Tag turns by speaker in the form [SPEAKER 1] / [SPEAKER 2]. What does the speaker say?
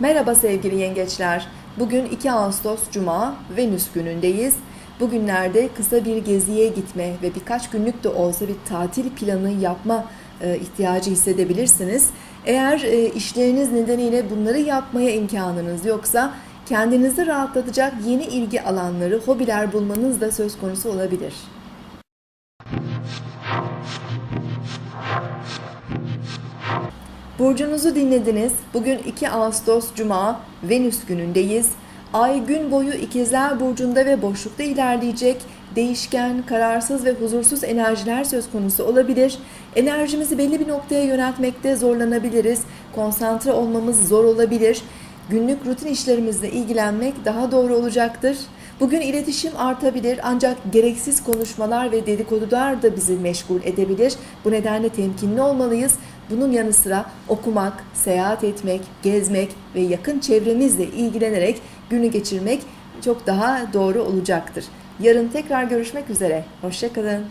[SPEAKER 1] Merhaba sevgili yengeçler. Bugün 2 Ağustos Cuma, Venüs günündeyiz. Bugünlerde kısa bir geziye gitme ve birkaç günlük de olsa bir tatil planı yapma e, ihtiyacı hissedebilirsiniz. Eğer e, işleriniz nedeniyle bunları yapmaya imkanınız yoksa kendinizi rahatlatacak yeni ilgi alanları, hobiler bulmanız da söz konusu olabilir. Burcunuzu dinlediniz. Bugün 2 Ağustos Cuma, Venüs günündeyiz. Ay gün boyu ikizler burcunda ve boşlukta ilerleyecek. Değişken, kararsız ve huzursuz enerjiler söz konusu olabilir. Enerjimizi belli bir noktaya yöneltmekte zorlanabiliriz. Konsantre olmamız zor olabilir. Günlük rutin işlerimizle ilgilenmek daha doğru olacaktır. Bugün iletişim artabilir ancak gereksiz konuşmalar ve dedikodular da bizi meşgul edebilir. Bu nedenle temkinli olmalıyız. Bunun yanı sıra okumak, seyahat etmek, gezmek ve yakın çevremizle ilgilenerek günü geçirmek çok daha doğru olacaktır. Yarın tekrar görüşmek üzere. Hoşçakalın.